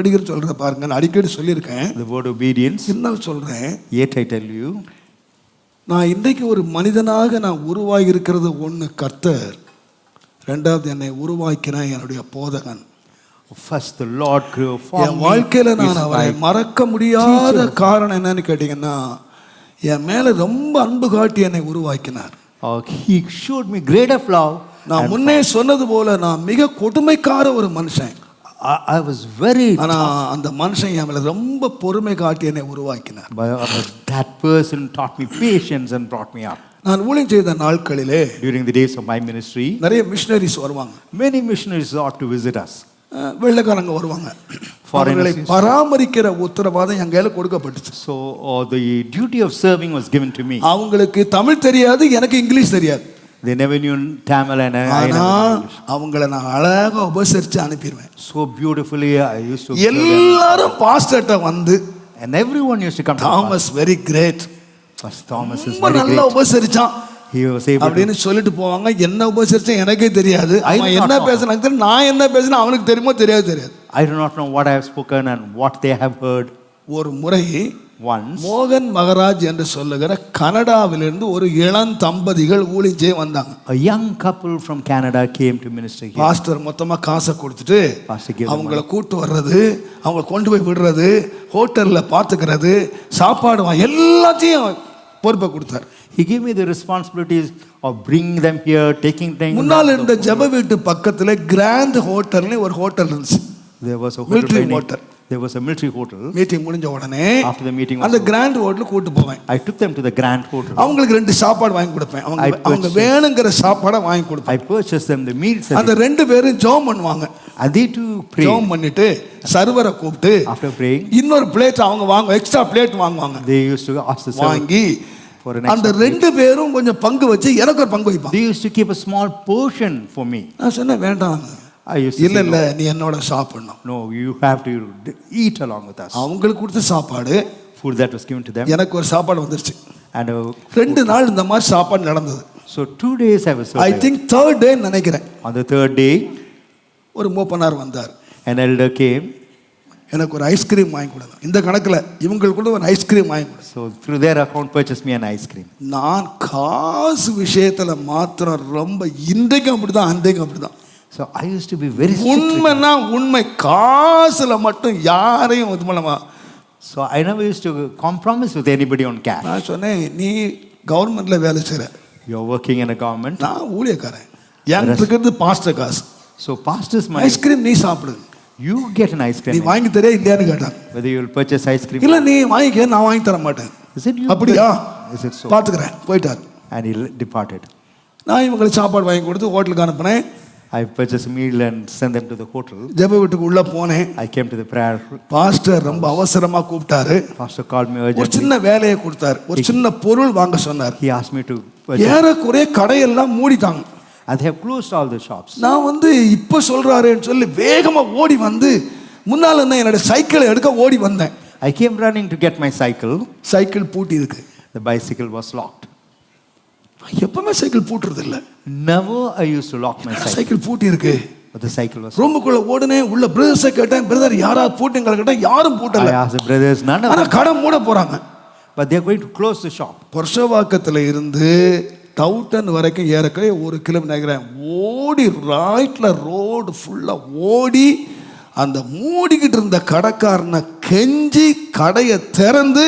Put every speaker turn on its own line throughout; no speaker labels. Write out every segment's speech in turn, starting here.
கீழ்ப்படுகிற சொல்ற பாருங்க நான் அடிக்கடி சொல்லியிருக்கேன்
The word obedience.
இருந்தாலும் சொல்றேன்
Yet I tell you,
நான் இன்றைக்கு ஒரு மனிதனாக நான் உருவாகி இருக்கிறது ஒன்று கர்த்தர் ரெண்டாவது என்னை உருவாக்கின என்னுடைய போதகன்
grew for
என். வாழ்க்கையில நான் அவரை மறக்க முடியாத காரணம் என்னன்னு கேட்டீங்கன்னா என் மேல ரொம்ப அன்பு காட்டி என்னை உருவாக்கினார்
he showed me great of love.
நான் முன்னே சொன்னது போல நான் மிக கொடுமைக்கார ஒரு மனுஷன்
I, I was very
ஆனா அந்த மனுஷன் என் மேல ரொம்ப பொறுமை காட்டி என்னை உருவாக்கினார்
uh, that person taught me patience and brought me up.
நான் ஊழியம் செய்த நாட்களிலே
During the days of my ministry,
நிறைய மிஷினரிஸ் வருவாங்க
many missionaries ought to visit us.
அஹ் வெள்ளைக்காரங்க வருவாங்க அவர்களை பராமரிக்கிற உத்தரவாதம் என் கையில கொடுக்கப்பட்டுச்சு
So uh, the duty of serving was given to me.
அவங்களுக்கு தமிழ் தெரியாது எனக்கு இங்கிலீஷ் தெரியாது
They never knew Tamil and I, I
ஆனா
never knew English.
அவங்கள நான் அழகா உபசரிச்சு அனுப்பிடுவேன்
So beautifully I used to observe them.
எல்லாரும் பாஸ்டர்ட்ட வந்து
And everyone used to come to the
Thomas very great
pastor. Pastor Thomas is
ரொம்ப
very
நல்லா
great.
உபசரிச்சான்
He was able to
அப்படின்னு சொல்லிட்டு போவாங்க என்ன உபசரிச்சேன் எனக்கே தெரியாது அவன் என்ன. பேசுனாங்க தெரியும் நான் என்ன பேசுனா அவனுக்கு தெரியுமோ தெரியாது தெரியாது
I do not know what I have spoken and what they have heard
ஒரு முறை
once.
மோகன் மகராஜ் என்று சொல்லுகிற கனடாவிலிருந்து ஒரு இளம் தம்பதிகள் ஊழிச்சே வந்தாங்க
A young couple from Canada came to minister here.
Pastor மொத்தமா காசை கொடுத்துட்டு
Pastor gave them
அவங்கள கூட்டு வர்றது அவங்கள கொண்டு போய் விடுறது ஹோட்டல்ல பாத்துக்கிறது சாப்பாடு வா- எல்லாத்தையும் பொறுப்பை கொடுத்தார்
He gave me the responsibilities of bringing them here, taking things.
முன்னால் இருந்த ஜெப வீட்டு பக்கத்துல கிராண்ட் ஹோட்டல்னு ஒரு ஹோட்டல் இருந்துச்சு
There was a.
Military hotel.
There was a military hotel.
Meeting முடிஞ்ச உடனே
After the meeting
அந்த கிராண்ட் ஹோட்டலுக்கு கூட்டு போவேன்
I took them to the Grand Hotel.
அவங்களுக்கு ரெண்டு சாப்பாடு வாங்கி கொடுப்பேன் அவங்க
I
அவங்க
purchased-
வேணுங்கிற சாப்பாடை வாங்கி கொடுப்பேன்
I purchased them the meals and,
அந்த ரெண்டு பேரும் ஜெபம் பண்ணுவாங்க
and they too prayed.
ஜெபம் பண்ணிட்டு சர்வரை கூப்பிட்டு
After praying,
இன்னொரு பிளேட் அவங்க வாங்க எக்ஸ்ட்ரா பிளேட் வாங்குவாங்க
they used to ask the servant.
வாங்கி
for an
அந்த ரெண்டு பேரும் கொஞ்சம் பங்கு வச்சு எனக்கு ஒரு பங்கு வைப்பாங்க
They used to keep a small portion for me.
நான் சொன்னேன் வேண்டாம் இல்ல இல்ல நீ என்னோட சாப்பிடணும்
you have to d- eat along with us.
அவங்களுக்கு கொடுத்த சாப்பாடு
Food that was given to them.
எனக்கு ஒரு சாப்பாடு வந்துருச்சு
And uh,
ரெண்டு நாள் இந்த மாதிரி சாப்பாடு நடந்தது
so two days I was I.
Think third day நினைக்கிறேன்
the third day,
ஒரு மூப்பனார் வந்தார்
an elder came.
எனக்கு ஒரு ஐஸ்கிரீம் வாங்கி கொடுங்க இந்த கணக்குல இவங்களுக்குள்ள ஒரு ஐஸ்கிரீம் வாங்கி கொடுங்க
through their account, purchased me an ice cream.
நான் காசு விஷயத்துல மாத்திரம் ரொம்ப இன்றைக்கும் அப்படிதான் அன்றைக்கும் அப்படிதான்
So I used to be very strict. with-
உண்மைன்னா உண்மை காசுல மட்டும் யாரையும் இது பண்ணமா
So I never used to compromise with anybody on cash.
நான் சொன்னேன் நீ கவர்மெண்ட்ல வேலை செய்ற
You're working in a government.
நான் ஊழியக்காரன் எனக்கு இருக்கிறது பாஸ்டர் காசு
So pastor's money,
ஐஸ்கிரீம் நீ சாப்பிடு
you get an ice
நீ. வாங்கி தரே இல்லையான்னு கேட்டான்
you will purchase ice cream.
இல்ல நீ வாங்கிக்க நான் வாங்கி தர மாட்டேன்
Is it you?
அப்படியா
Is it so?
பாத்துக்கிறேன் போயிட்டார்
And he departed.
நான் இவங்களுக்கு சாப்பாடு வாங்கி கொடுத்து ஹோட்டலுக்கு அனுப்புனேன்
I purchased a meal and sent them to the hotel.
ஜெப வீட்டுக்கு உள்ள போனேன்
I came to the prayer.
Pastor ரொம்ப அவசரமா கூப்பிட்டாரு
Pastor called me
ஒரு. சின்ன வேலையை கொடுத்தாரு ஒரு சின்ன பொருள் வாங்க சொன்னார்
He asked me to purchase.
ஏறக்குறைய கடையெல்லாம் மூடிட்டாங்க
they have closed all the shops.
நான் வந்து இப்ப சொல்றாருன்னு சொல்லி வேகமா ஓடி வந்து முன்னால என்ன என்னோட சைக்கிளை எடுக்க ஓடி வந்தேன்
I came running to get my cycle.
Cycle பூட்டி இருக்கு
The bicycle was locked.
எப்பவுமே சைக்கிள் பூட்டுறது இல்ல
Never I used to lock my cycle.
Cycle பூட்டி இருக்கு
the cycle was
ரூமுக்குள்ள ஓடுனே உள்ள பிரதர்ஸை கேட்டேன் பிரதர் யாராவது பூட்டுங்களை கேட்டேன் யாரும் பூட்டல
I asked the brothers, none of
ஆனா
them.
கடை மூட போறாங்க
But they're going to close the shop.
புருஷவாக்கத்துல இருந்து டவுட்டன் வரைக்கும் ஏறக்குறைய ஒரு கிலோமீட்டர் ஓடி ரைட்ல ரோடு ஃபுல்லா ஓடி அந்த மூடிக்கிட்டு இருந்த கடைக்காரனை கெஞ்சி கடையை திறந்து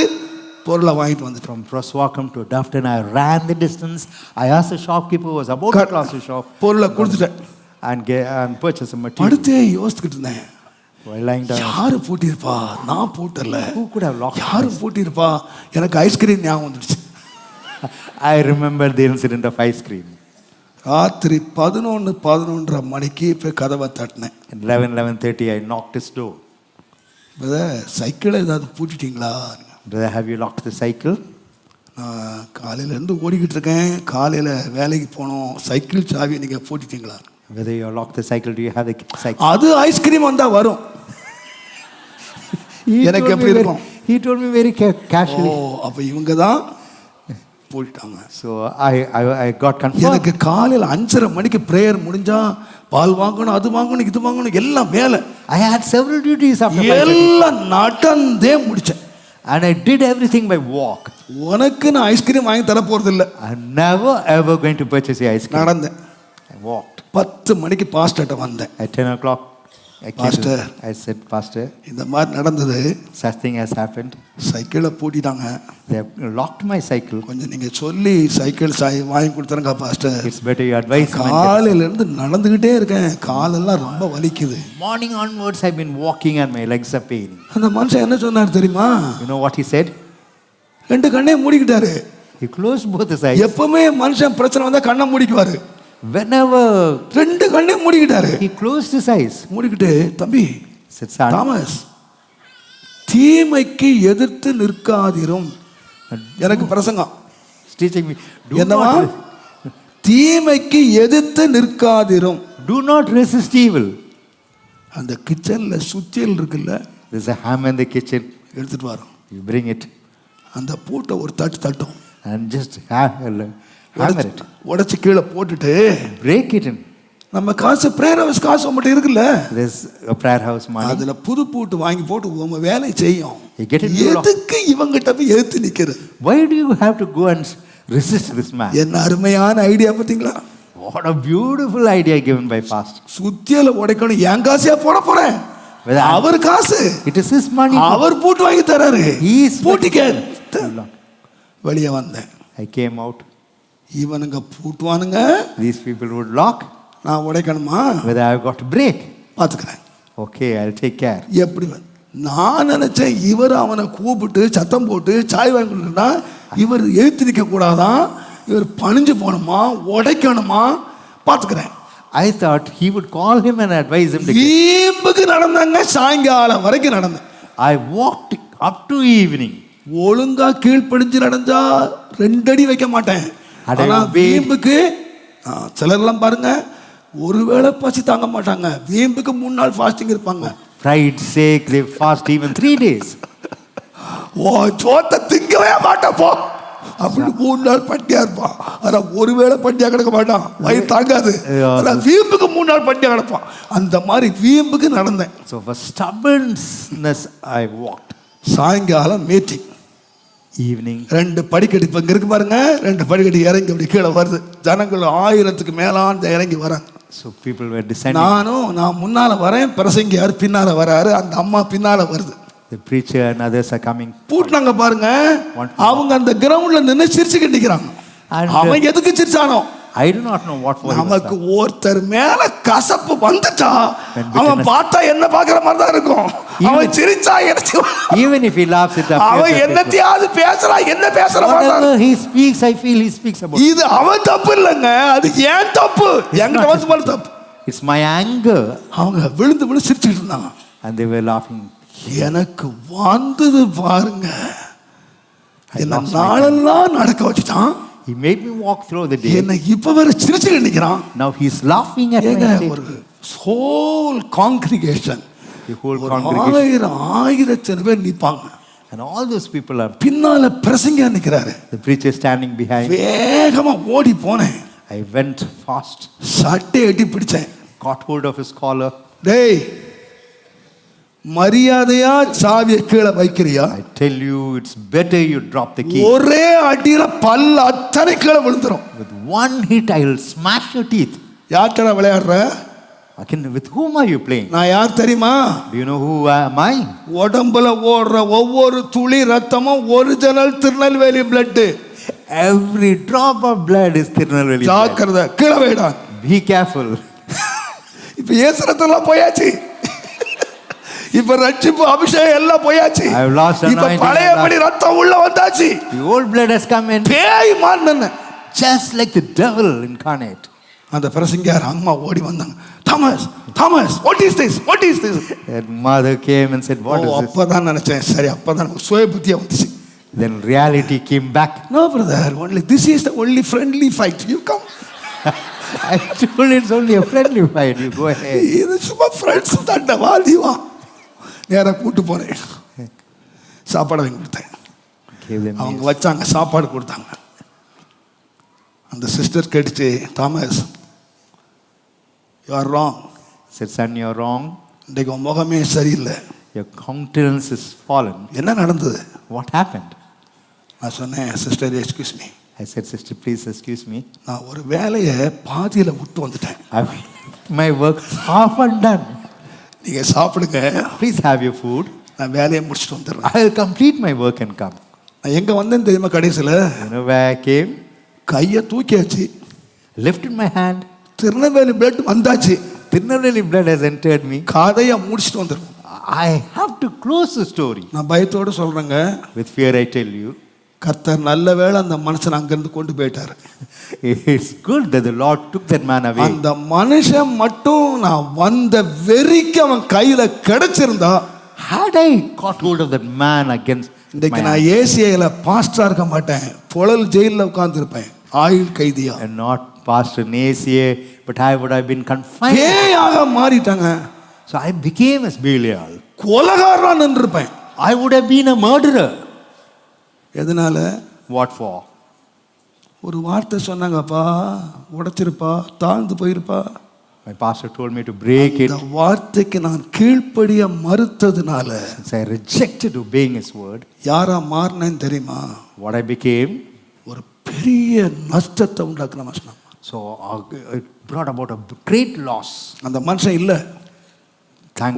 பொருளை வாங்கிட்டு வந்துட்டோம்
From Proswakam to Dufton, I ran the distance. I asked the shopkeeper who was about to close the shop
பொருளை கொடுத்துட்டேன்
and, get, and purchase some material.
படுத்தே யோசிச்சுக்கிட்டு இருந்தேன் யாரு பூட்டியிருப்பா நான் பூட்டல யாரு பூட்டியிருப்பா எனக்கு ஐஸ்கிரீம் ஞாபகம் வந்துடுச்சு
remember the incident of ice cream.
ராத்திரி பதினொன்று பதினொன்றரை மணிக்கு போய் கதவை தட்டினேன்
11, 11.30, I knocked his door.
Brother சைக்கிளை ஏதாவது பூட்டிட்டீங்களா
Have you locked the cycle?
நான் காலையிலேருந்து ஓடிக்கிட்டு இருக்கேன் காலையில் வேலைக்கு போனோம் சைக்கிள் சாவி நீங்கள் பூட்டிட்டீங்களா
Whether you locked the cycle, do you have the cycle?
அது ஐஸ்கிரீம் வந்தால் வரும் எனக்கு எப்படி இருக்கும்?
He told me very ca-
ஓ. அப்போ இவங்க தான் போயிட்டாங்க
So I, I, I got confirmed.
எனக்கு காலையில் அஞ்சரை மணிக்கு ப்ரேயர் முடிஞ்சா பால் வாங்கணும் அது வாங்கணும் இது வாங்கணும் எல்லாம் வேலை
I had several duties after 5:30.
எல்லாம் நடந்தே முடிச்சேன்
And I did everything by walk.
உனக்கு நான் ஐஸ்கிரீம் வாங்கி தர போறது இல்ல
ever going to purchase the ice cream.
நடந்தேன்
I walked.
பத்து மணிக்கு பாஸ்டர்ட்ட வந்தேன்
At 10 o'clock, I,
Pastor.
I said, Pastor,
இந்த மாதிரி நடந்தது
such thing has happened.
சைக்கிளை பூட்டிட்டாங்க
locked my cycle.
கொஞ்சம் நீங்க சொல்லி சைக்கிள் சாய் வாங்கி கொடுத்துருங்க pastor
It's better you advise me.
காலையில இருந்து நடந்துகிட்டே இருக்கேன் காலெல்லாம் ரொம்ப வலிக்குது
Morning onwards, I've been walking and my legs are paining.
அந்த மனுஷன் என்ன சொன்னார் தெரியுமா
You know what he said?
ரெண்டு கண்ணையும் மூடிக்கிட்டாரு
closed both his eyes.
எப்பவுமே மனுஷன் பிரச்சனை வந்தா கண்ணை மூடிக்குவாரு ரெண்டு கண்ணையும் மூடிக்கிட்டாரு.
he closed his eyes,
மூடிக்கிட்டு தம்பி
Son,
தாமஸ் தீமைக்கு எதிர்த்து நிற்காதிரும். எனக்கு பிரசங்கம்.
He's teaching me, do
என்னவா? தீமைக்கு எதிர்த்து நிற்காதிரும்.
Do not resist evil.
அந்த கிச்சன்ல சுத்தியல் இருக்குல்ல?
A ham in the kitchen.
எடுத்துட்டு வரோம்
You bring it.
அந்த பூட்டை ஒரு தட்டு தட்டும்.
And just ha- hammer it.
உடைச்சு கீழே போட்டுட்டு
it in.
நம்ம காசு பிரேயர் ஹவுஸ் காசு உங்கள்கிட்ட இருக்குல்ல
a prayer house money.
அதுல புது பூட்டு வாங்கி போட்டு உங்க வேலையை செய்யும். எதுக்கு இவங்கிட்ட போய் எதிர்த்து நிக்கிறது
Why do you have to go and resist this man?
என்ன அருமையான ஐடியா பார்த்தீங்களா
What a beautiful idea given by pastor.
சுத்தியல உடைக்கணும் என் காசையா போட போறேன் அவர் காசு
It is his money.
அவர் பூட்டு வாங்கி தராரு
He is
பூட்டிக்க
Lock.
வெளியே வந்தேன்
I came out.
இவனுங்க பூட்டுவானுங்க
These people would lock.
நான் உடைக்கணுமா
I've got to break.
பார்த்துக்கிறேன்
Okay, I'll take care.
எப்படி நான் நினைச்சேன் இவர் அவனை கூப்பிட்டு சத்தம் போட்டு சாய் வாங்கி கொடுத்தா இவர் எழுத்து நிற்க கூடாதான் இவர் பணிஞ்சு போகணுமா உடைக்கணுமா பார்த்துக்கிறேன்
he would call him and advise him to get.
வீம்புக்கு நடந்தாங்க சாயங்காலம் வரைக்கும் நடந்தேன்
I walked up to evening.
ஒழுங்கா கீழ்ப்படிஞ்சு நடந்தா ரெண்டடி வைக்க மாட்டேன்
அட
ஆனா
obey.
வீம்புக்கு சிலர்லாம் பாருங்க ஒருவேளை பசி தாங்க மாட்டாங்க வீம்புக்கு மூணு நாள் ஃபாஸ்டிங் இருப்பாங்க
Pride's sake, they fast even three days.
ஓ சோத்தை திங்கவே மாட்டேன் போ அப்படி மூணு நாள் பட்டியா இருப்பான் ஆனா ஒருவேளை பட்டியா கிடக்க மாட்டான் வயிறு தாங்காது
ஐயோ.
ஆனா வீம்புக்கு மூணு நாள் பட்டியா கிடப்பான் அந்த மாதிரி வீம்புக்கு நடந்தேன்
for stubbornness, I walked.
சாயங்காலம் மீட்டிங்
Evening,
ரெண்டு படிக்கட்டு இப்போ இங்கே இருக்கு பாருங்க. ரெண்டு படிக்கட்டு இறங்கி அப்படி கீழே வருது. ஜனங்கள் ஆயிரத்துக்கு மேலான இறங்கி வராங்க.
So people were descending.
நானும் நான் முன்னால வரேன். பிரசங்கியார் பின்னால வராரு. அந்த அம்மா பின்னால வருது.
Others are coming.
பூட்டினாங்க பாருங்க. அவங்க அந்த கிரவுண்ட்ல நின்று சிரிச்சுக்கிட்டு நிக்கிறாங்க.
And-
அவன் எதுக்கு சிரிச்சானோ?
I do not know what was
நமக்கு ஒருத்தர் மேல கசப்பு வந்துட்டா அவன் பார்த்தா என்ன பாக்குற மாதிரி தான் இருக்கும் அவன் சிரிச்சா எனக்கு
Even if he laughs, it
அவன் என்னத்தையாவது பேசுறான் என்ன பேசுற மாதிரி தான்
he speaks, I feel he speaks about.
இது அவன் தப்பு இல்லைங்க அது ஏன் தப்பு. என்கிட்ட வந்து போல தப்பு.
It's my anger.
அவங்க விழுந்து விழுந்து சிரிச்சுட்டு இருந்தாங்க.
And they were laughing.
எனக்கு வந்தது பாருங்க. என்ன நாளெல்லாம் நடக்க வச்சுட்டான்.
He made me walk through the day.
என்னை இப்ப வேற சிரிச்சுக்கிட்டு நிக்கிறான்
Now he's laughing at
ஏங்க
my state.
ஒரு ஹோல் காங்கிரிகேஷன்
The whole
ஒரு
congregation.
ஆயிரம் ஆயிரத்தனை பேர் நிப்பாங்க
And all those people are.
பின்னால பிரசங்க நிக்கிறாரு
The preacher standing behind.
வேகமா ஓடி போனேன்
I went fast,
சட்டை எட்டி பிடிச்சேன்
caught hold of his collar.
டேய் மரியாதையா சாவியை கீழே வைக்கிறியா
I tell you, it's better you drop the key.
ஒரே அடியில பல்ல அத்தனை கீழே விழுந்துரும்
With one hit, I will smash your teeth.
யார்கிட்ட விளையாடுற
Again, with whom are you playing?
நான் யார் தெரியுமா
you know who am I?
உடம்புல ஓடுற ஒவ்வொரு துளி ரத்தமும் original Tirunelveli
Every drop of blood is Tirunelveli. blood.
ஜாக்கிரதை கீழே வைடா
Be careful.
இப்ப ஏசு ரத்தம்லாம் போயாச்சு இப்ப ரட்சிப்பு அபிஷேகம் எல்லாம் போயாச்சு. இப்ப பழையபடி ரத்தம் உள்ள வந்தாச்சு.
The old blood has come in.
பேய் மாறின
just like the devil incarnate.
அந்த பிரசங்கியார் அம்மா ஓடி வந்தாங்க. Thomas Thomas what is this what is
this mother came and said, What is this?
அப்பதான் நினைச்சேன். சரி அப்பதான் எனக்கு சுய புத்தியா வந்துச்சு.
Then reality came back.
No brother only this is the only friendly fight you come
I told it's only a friendly fight. You go ahead.
இது சும்மா ஃப்ரெண்ட்ஸ் தண்டை வாதி வா நேராக கூட்டு போனேன் சாப்பாடு வாங்கி கொடுத்தேன் அவங்க. வச்சாங்க சாப்பாடு கொடுத்தாங்க அந்த சிஸ்டர் கேட்டுச்சு Thomas you are wrong
Said, son, you're wrong.
இன்றைக்கு உன் முகமே சரியில்லை
Your countenance is fallen.
என்ன நடந்தது
What happened?
நான் சொன்னேன் sister excuse me
I said, sister, please excuse me.
நான் ஒரு வேலையை பாதியில் விட்டு வந்துட்டேன்
I've my work half undone.
நீங்கள் சாப்பிடுங்க
Please have your food.
நான் வேலையை முடிச்சுட்டு வந்துடுறேன்
I'll complete my work and come.
நான் எங்கே வந்தேன்னு தெரியுமா கடைசியில்
came?
கையை தூக்கியாச்சு
Lifted my hand.
Tirunelveli blood வந்தாச்சு
Tirunelveli blood has entered me.
கதையை முடிச்சுட்டு வந்துடுறேன்
I have to close the story.
நான் பயத்தோடு சொல்கிறேங்க
With fear, I tell you,
கர்த்தர் நல்ல வேளை அந்த மனுஷனை அங்கேருந்து கொண்டு போயிட்டாரு
it's good that the Lord took that man away.
அந்த மனுஷன் மட்டும் நான் வந்த வெறிக்கு அவன் கையில் கிடைச்சிருந்தா
Had I caught hold of that man against
இன்றைக்கு நான் ஏசிஐயில் பாஸ்டா இருக்க மாட்டேன் புழல் ஜெயிலில் உட்காந்துருப்பேன் ஆயுள் கைதியா
pastor in ACA, but I would have been confined.
பேயாக மாறிட்டாங்க
So I became as Belial.
கொலகாரா நின்றுருப்பேன்
I would have been a murderer.
எதனால
What for?
ஒரு வார்த்தை சொன்னாங்கப்பா உடைச்சிருப்பா தாழ்ந்து போயிருப்பா
My pastor told me to break it.
வார்த்தைக்கு நான் கீழ்ப்படிய மறுத்ததுனால
I rejected obeying his word,
யாரா மாறினேன்னு தெரியுமா
what I became,
ஒரு பெரிய நஷ்டத்தை உண்டாக்குன மனுஷன்
so uh, it brought about a great loss.
அந்த மனுஷன் இல்லை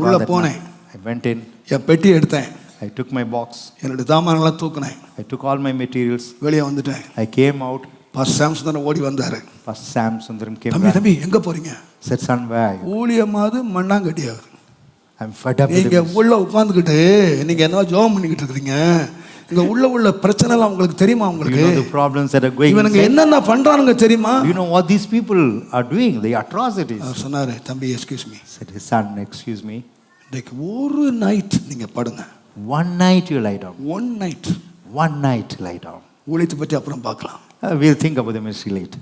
உள்ள போனேன்.
I went in,
என் பெட்டி எடுத்தேன்
I took my box,
என்னுடைய தாமானெல்லாம் தூக்குனேன்
I took all my materials,
வெளியே வந்துட்டேன்
I came out.
Pastor Samson ஓடி வந்தாரு
Pastor Sam Sundaram came
தம்பி. தம்பி எங்க போறீங்க
where are you?
ஊழியமாவது மண்ணாங்கட்டியாவது
I'm fed up with
நீங்க. உள்ள உட்காந்துக்கிட்டு நீங்க என்ன ஜோம் பண்ணிக்கிட்டு இருக்கிறீங்க இங்க உள்ள உள்ள பிரச்சனை எல்லாம் உங்களுக்கு தெரியுமா உங்களுக்கு
the problems that are going
இவனுங்க
inside?
என்னென்ன பண்றானுங்க தெரியுமா
You know what these people are doing, the atrocities.
அவர் சொன்னாரு தம்பி excuse
me his son, excuse me,
இன்னைக்கு ஒரு நைட் நீங்க படுங்க
one night you lie down.
One night
One night lie down.
ஊழியத்தை பற்றி அப்புறம் பார்க்கலாம்
Uh, we'll think about the ministry later.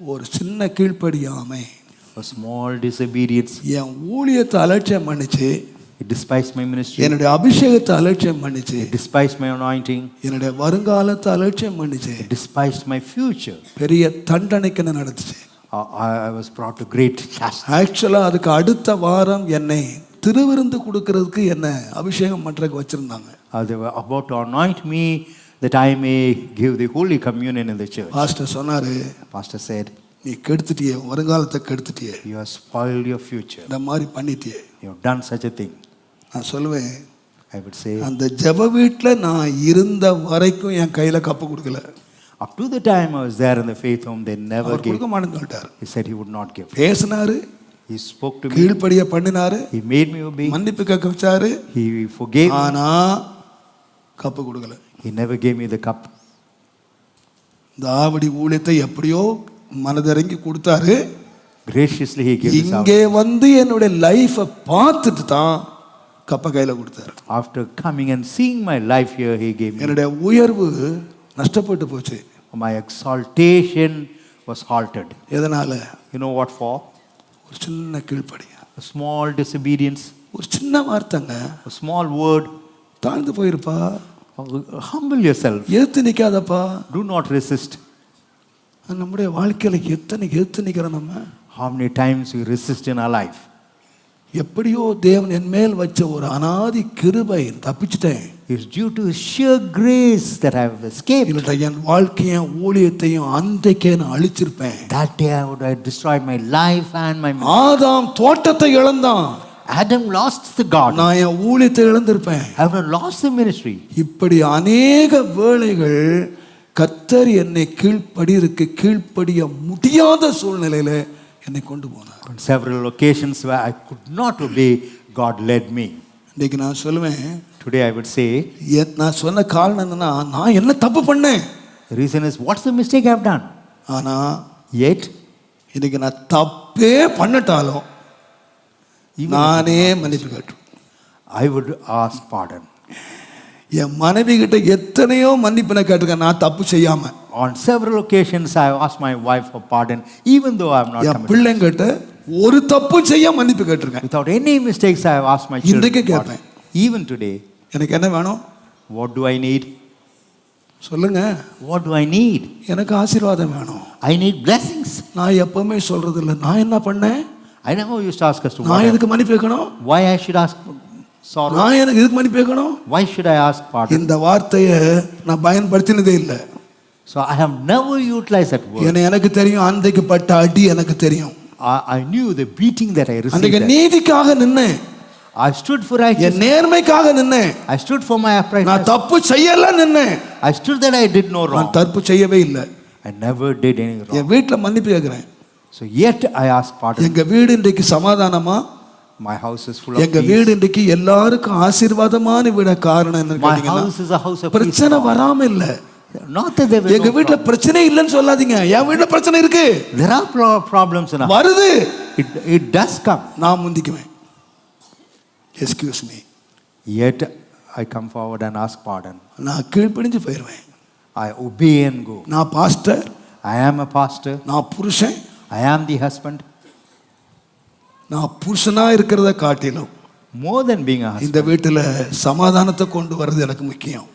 ஒரு சின்ன கீழ்ப்படியாமை
A small disobedience.
என் ஊழியத்தை அலட்சியம் பண்ணிச்சு
despised my ministry.
என்னுடைய அபிஷேகத்தை அலட்சியம் பண்ணிச்சு
despised my anointing.
என்னுடைய வருங்காலத்தை அலட்சியம் பண்ணிச்சு
despised my future.
பெரிய தண்டனைக்கு என்ன நடந்துச்சு
Uh, was brought to great chastisement.
ஆக்சுவலாக அதுக்கு அடுத்த வாரம் என்னை திருவிருந்து கொடுக்கறதுக்கு என்ன அபிஷேகம் பண்ணுறதுக்கு வச்சுருந்தாங்க
Uh, to anoint me that I may give the Holy Communion in the church. Pastor சொன்னார்
நீ கெடுத்துட்டியே வருங்காலத்தை கெடுத்துட்டியே
You have spoiled your future.
இந்த மாதிரி பண்ணிட்டியே
You have done such a thing.
நான் சொல்லுவேன்
I would say,
அந்த ஜெப வீட்டில் நான் இருந்த வரைக்கும் என் கையில் கப்பு கொடுக்கல
time I was there in the faith home, they never
our
gave.
கொடுக்க மாட்டேன்னு சொல்லிட்டார்
He said he would not give.
பேசினாரு
He spoke to me.
கீழ்ப்படிய பண்ணினாரு
He made me obey.
மன்னிப்பு கேட்க வச்சாரு
He forgave.
ஆனா கப்பு கொடுக்கல
He never gave me the cup.
Avadi ஊழியத்தை எப்படியோ மனதிறங்கி கொடுத்தாரு
Graciously, he gave us.
இங்கே வந்து என்னுடைய லைஃப்பை பார்த்துட்டு தான் கப்ப கையில கொடுத்தாரு
coming and seeing my life here, he gave me.
என்னுடைய உயர்வு நஷ்டப்பட்டு போச்சு
My exaltation was halted.
எதனால
You know what for?
ஒரு சின்ன கீழ்ப்படி
A small disobedience,
ஒரு சின்ன வார்த்தைங்க
small word.
தாழ்ந்து போயிருப்பா
Humble yourself.
எதிர்த்து நிக்காதப்பா
Do not resist.
நம்முடைய வாழ்க்கையில எத்தனை எதிர்த்து நிக்கிறோம் நம்ம
How many times we resist in our life?
எப்படியோ தேவன் என் மேல் வச்ச ஒரு அனாதி கிருபை தப்பிச்சிட்டேன்
It's due to sheer grace that I have escaped.
இல்லட்டா என் வாழ்க்கையும் ஊழியத்தையும் அன்றைக்கே நான் அழிச்சிருப்பேன்
That day I would have destroyed my life and my.
ஆதாம் தோட்டத்தை இழந்தான்
Adam lost the garden.
நான் என் ஊழியத்தை இழந்திருப்பேன்
I would have lost the ministry.
இப்படி அநேக வேளைகள் கத்தர் என்னை கீழ்ப்படியிருக்கு கீழ்ப்படிய முடியாத சூழ்நிலையில என்னை கொண்டு போனார்
On several occasions where I could not obey, God led me.
இன்னைக்கு நான் சொல்லுவேன்
Today I would say,
எ- நான் சொன்ன காரணம் என்னன்னா நான் என்ன தப்பு பண்ணேன்
the reason is what's the mistake I've done?
ஆனா
Yet,
இன்னைக்கு நான் தப்பே பண்ணட்டாலும்
even
நானே மன்னிப்பு கேட்டேன்
I would ask pardon.
என் மனைவி கிட்ட எத்தனையோ மன்னிப்பு நான் கேட்டிருக்கேன் நான் தப்பு செய்யாம
On several occasions, I have asked my wife for pardon, even though I have not
என். பிள்ளைங்கிட்ட ஒரு தப்பு செய்ய மன்னிப்பு கேட்டிருக்கேன்
Without any mistakes, I have asked my children.
இன்றைக்கு. கேட்பேன்.
Even today,
எனக்கு என்ன வேணும்
what do I need?
சொல்லுங்க
What do I need?
எனக்கு ஆசீர்வாதம் வேணும்
I need blessings.
நான் எப்பவுமே சொல்றது இல்லை நான் என்ன பண்ணேன்
to ask us to
நான். எதுக்கு மன்னிப்பு வைக்கணும்
Why I should ask sorrow?
நான் எனக்கு எதுக்கு மன்னிப்பு வைக்கணும்
Why should I ask pardon?
இந்த வார்த்தையை நான் பயன்படுத்தினதே இல்லை
So I have never utilized that word.
ஏன்னா எனக்கு தெரியும் அன்றைக்கு பட்ட அடி எனக்கு தெரியும்
I, I knew the beating that I received.
அன்றைக்கு
there.
நீதிக்காக நின்னேன்
I stood for
N
righteousness.
நேர்மைக்காக நின்னேன்
I stood for my
நான்
uprightness.
தப்பு செய்யல நின்னேன்
I stood that I did no
நான்
wrong.
தப்பு செய்யவே இல்லை
I never did any wrong.
என் வீட்டில் மன்னிப்பு கேட்கிறேன்
So yet I asked pardon.
எங்க வீடு இன்றைக்கு சமாதானமா
My house is full of
எங்க. வீடு இன்றைக்கு எல்லாருக்கும் ஆசீர்வாதமான வீட காரணம் என்ன கேட்டீங்கன்னா. பிரச்சனை வராம இல்ல எங்க வீட்டுல. பிரச்சனை இல்லைன்னு சொல்லாதீங்க என் வீட்டுல பிரச்சனை இருக்கு
There are pro- problems
வருது
It, it does come.
நான் முந்திக்குவேன் excuse me
Yet I come forward and ask pardon.
நான் கீழ்ப்படிஞ்சு போயிடுவேன்
I obey and go.
நான் pastor
I am a pastor.
நான் புருஷன்
I am the husband.
நான் புருஷனா இருக்கிறத காட்டிலும்
being a husband,
இந்த வீட்டுல சமாதானத்தை கொண்டு வர்றது எனக்கு முக்கியம்.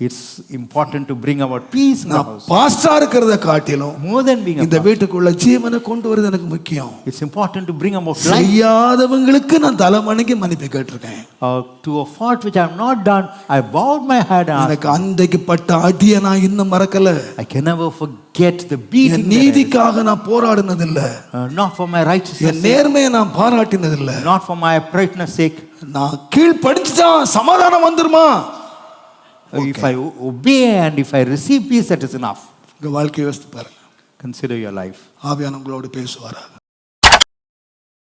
It's important to bring about peace in the
நான். பாஸ்டா இருக்கிறத காட்டிலும்
than being a
இந்த வீட்டுக்குள்ள ஜீவனை கொண்டு வர்றது எனக்கு முக்கியம்
it's important to bring about life
செய்யாதவங்களுக்கு நான் தலை வணங்கி மன்னிப்பு கேட்டிருக்கேன்
uh, to a fault which I have not done. I bowed my head
எனக்கு அன்றைக்கு பட்ட அடியை நான் இன்னும் மறக்கல
I can never forget the beating.
நீதிக்காக நான் போராடினதில்ல
uh, not for my righteousness,
என் நேர்மையை நான் பாராட்டினதில்ல
not for my uprightness sake.
நான் கீழ் படிச்சுதான் சமாதானம் வந்துருமா
Uh, If I o- obey and if I receive peace, that is enough.
உங்க வாழ்க்கையை யோசித்து பாருங்க
Consider your life.
ஆவியான உங்களோடு பேசுவாராக